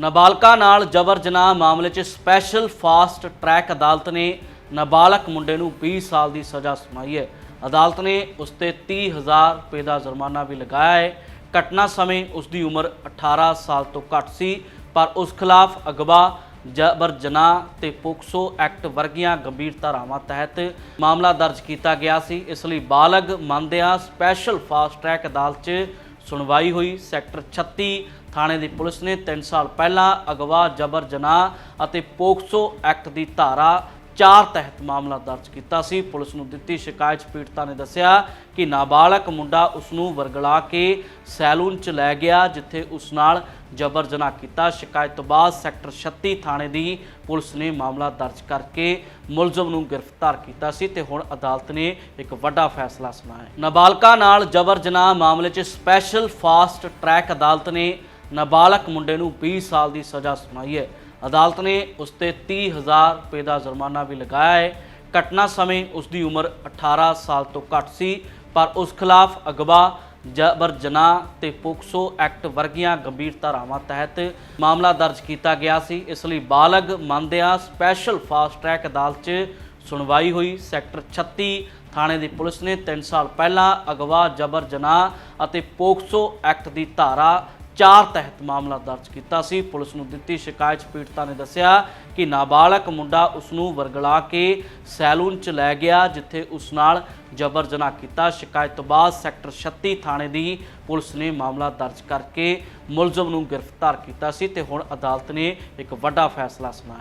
ਨਾਬਾਲਗਾ ਨਾਲ ਜਬਰ ਜਨਾਹ ਮਾਮਲੇ 'ਚ ਸਪੈਸ਼ਲ ਫਾਸਟ ਟਰੈਕ ਅਦਾਲਤ ਨੇ ਨਾਬਾਲਗ ਮੁੰਡੇ ਨੂੰ 20 ਸਾਲ ਦੀ ਸਜ਼ਾ ਸੁਣਾਈ ਹੈ। ਅਦਾਲਤ ਨੇ ਉਸ ਤੇ 30000 ਰੁਪਏ ਦਾ ਜੁਰਮਾਨਾ ਵੀ ਲਗਾਇਆ ਹੈ। ਘਟਨਾ ਸਮੇਂ ਉਸ ਦੀ ਉਮਰ 18 ਸਾਲ ਤੋਂ ਘੱਟ ਸੀ, ਪਰ ਉਸ ਖਿਲਾਫ ਅਗਵਾ, ਜਬਰ ਜਨਾਹ ਤੇ ਪੋਕਸੋ ਐਕਟ ਵਰਗੀਆਂ ਗੰਭੀਰ ਧਾਰਾਵਾਂ ਤਹਿਤ ਮਾਮਲਾ ਦਰਜ ਕੀਤਾ ਗਿਆ ਸੀ। ਇਸ ਲਈ ਬਾਲਗ ਮੰਨਦਿਆਂ ਸਪੈਸ਼ਲ ਫਾਸਟ ਟਰੈਕ ਅਦਾਲਤ 'ਚ ਸੁਣਵਾਈ ਹੋਈ। ਸੈਕਟਰ 36 ਥਾਣੇ ਦੀ ਪੁਲਿਸ ਨੇ 3 ਸਾਲ ਪਹਿਲਾਂ ਅਗਵਾ ਜਬਰ ਜਨਾਹ ਅਤੇ ਪੋਕਸੋ ਐਕਟ ਦੀ ਧਾਰਾ 4 ਤਹਿਤ ਮਾਮਲਾ ਦਰਜ ਕੀਤਾ ਸੀ। ਪੁਲਿਸ ਨੂੰ ਦਿੱਤੀ ਸ਼ਿਕਾਇਤ 'ਚ ਪੀੜਤਾ ਨੇ ਦੱਸਿਆ ਕਿ ਨਾਬਾਲਗ ਮੁੰਡਾ ਉਸ ਨੂੰ ਵਰਗਲਾ ਕੇ ਸੈਲੂਨ 'ਚ ਲੈ ਗਿਆ, ਜਿੱਥੇ ਉਸ ਨਾਲ ਜਬਰ ਜਨਾਹ ਕੀਤਾ। ਸ਼ਿਕਾਇਤ ਤੋਂ ਬਾਅਦ ਸੈਕਟਰ 36 ਥਾਣੇ ਦੀ ਪੁਲਿਸ ਨੇ ਮਾਮਲਾ ਦਰਜ ਕਰਕੇ ਮੁਲਜ਼ਮ ਨੂੰ ਗ੍ਰਿਫਤਾਰ ਕੀਤਾ ਸੀ ਤੇ ਹੁਣ ਅਦਾਲਤ ਨੇ ਇੱਕ ਵੱਡਾ ਫੈਸਲਾ ਸੁਣਾਇਆ ਹੈ। ਨਾਬਾਲਗਾ ਨਾਲ ਜਬਰ ਜਨਾਹ ਮਾਮਲੇ 'ਚ ਸਪੈਸ਼ਲ ਫਾਸਟ ਟਰੈਕ ਅਦਾਲਤ ਨੇ ਨਾਬਾਲਗ ਮੁੰਡੇ ਨੂੰ 20 ਸਾਲ ਦੀ ਸਜ਼ਾ ਸੁਣਾਈ ਹੈ। ਅਦਾਲਤ ਨੇ ਉਸ ਤੇ 30000 ਰੁਪਏ ਦਾ ਜੁਰਮਾਨਾ ਵੀ ਲਗਾਇਆ ਹੈ। ਘਟਨਾ ਸਮੇਂ ਉਸ ਦੀ ਉਮਰ 18 ਸਾਲ ਤੋਂ ਘੱਟ ਸੀ, ਪਰ ਉਸ ਖਿਲਾਫ ਅਗਵਾ, ਜਬਰ ਜਨਾਹ ਤੇ ਪੋਕਸੋ ਐਕਟ ਵਰਗੀਆਂ ਗੰਭੀਰ ਧਾਰਾਵਾਂ ਤਹਿਤ ਮਾਮਲਾ ਦਰਜ ਕੀਤਾ ਗਿਆ ਸੀ। ਇਸ ਲਈ ਬਾਲਗ ਮੰਨਦਿਆਂ ਸਪੈਸ਼ਲ ਫਾਸਟ ਟਰੈਕ ਅਦਾਲਤ 'ਚ ਸੁਣਵਾਈ ਹੋਈ। ਸੈਕਟਰ 36 ਥਾਣੇ ਦੀ ਪੁਲਿਸ ਨੇ 3 ਸਾਲ ਪਹਿਲਾਂ ਅਗਵਾ, ਜਬਰ ਜਨਾਹ ਅਤੇ ਪੋਕਸੋ ਐਕਟ ਦੀ ਧਾਰਾ 4 ਤਹਿਤ ਮਾਮਲਾ ਦਰਜ ਕੀਤਾ ਸੀ। ਪੁਲਿਸ ਨੂੰ ਦਿੱਤੀ ਸ਼ਿਕਾਇਤ 'ਚ ਪੀੜਤਾ ਨੇ ਦੱਸਿਆ ਕਿ ਨਾਬਾਲਗ ਮੁੰਡਾ ਉਸ ਨੂੰ ਵਰਗਲਾ ਕੇ ਸੈਲੂਨ 'ਚ ਲੈ ਗਿਆ, ਜਿੱਥੇ ਉਸ ਨਾਲ ਜਬਰ ਜਨਾਹ ਕੀਤਾ। ਸ਼ਿਕਾਇਤ ਤੋਂ ਬਾਅਦ ਸੈਕਟਰ 36 ਥਾਣੇ ਦੀ ਪੁਲਿਸ ਨੇ ਮਾਮਲਾ ਦਰਜ ਕਰਕੇ ਮੁਲਜ਼ਮ ਨੂੰ ਗ੍ਰਿਫਤਾਰ ਕੀਤਾ ਸੀ ਤੇ ਹੁਣ ਅਦਾਲਤ ਨੇ ਇੱਕ ਵੱਡਾ ਫੈਸਲਾ ਸੁਣਾਇਆ।